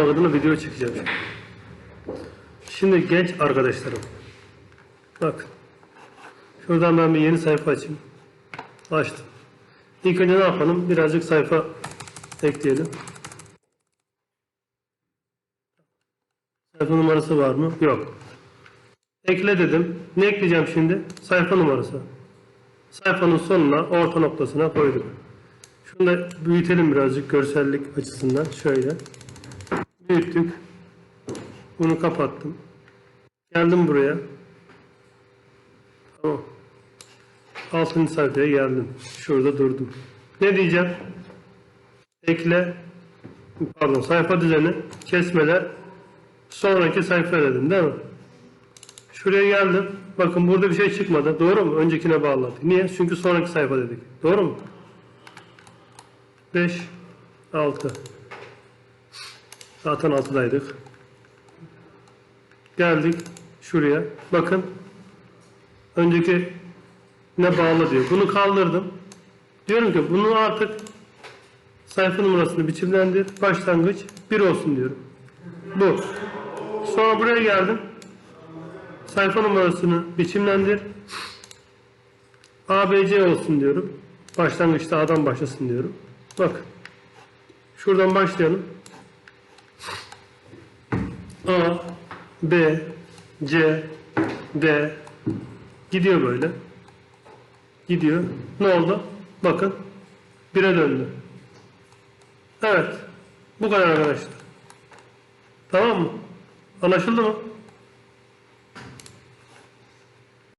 anlamak adına video çekeceğim. Şimdi genç arkadaşlarım. Bak. Şuradan ben bir yeni sayfa açayım. Açtım. İlk önce ne yapalım? Birazcık sayfa ekleyelim. Sayfa numarası var mı? Yok. Ekle dedim. Ne ekleyeceğim şimdi? Sayfa numarası. Sayfanın sonuna, orta noktasına koyduk. Şunu da büyütelim birazcık görsellik açısından. Şöyle. Büyüttük. Bunu kapattım. Geldim buraya. Tamam. Altıncı sayfaya geldim. Şurada durdum. Ne diyeceğim? Ekle. Pardon sayfa düzeni. Kesmeler. Sonraki sayfa dedim değil mi? Şuraya geldim. Bakın burada bir şey çıkmadı. Doğru mu? Öncekine bağladık. Niye? Çünkü sonraki sayfa dedik. Doğru mu? 5 6 Zaten 6'daydık. Geldik şuraya. Bakın. Önceki ne bağlı diyor. Bunu kaldırdım. Diyorum ki bunu artık sayfa numarasını biçimlendir. Başlangıç 1 olsun diyorum. Bu. Sonra buraya geldim. Sayfa numarasını biçimlendir. ABC olsun diyorum. Başlangıçta A'dan başlasın diyorum. Bak. Şuradan başlayalım. A, B, C, D gidiyor böyle. Gidiyor. Ne oldu? Bakın. Bire döndü. Evet. Bu kadar arkadaşlar. Tamam mı? Anlaşıldı mı?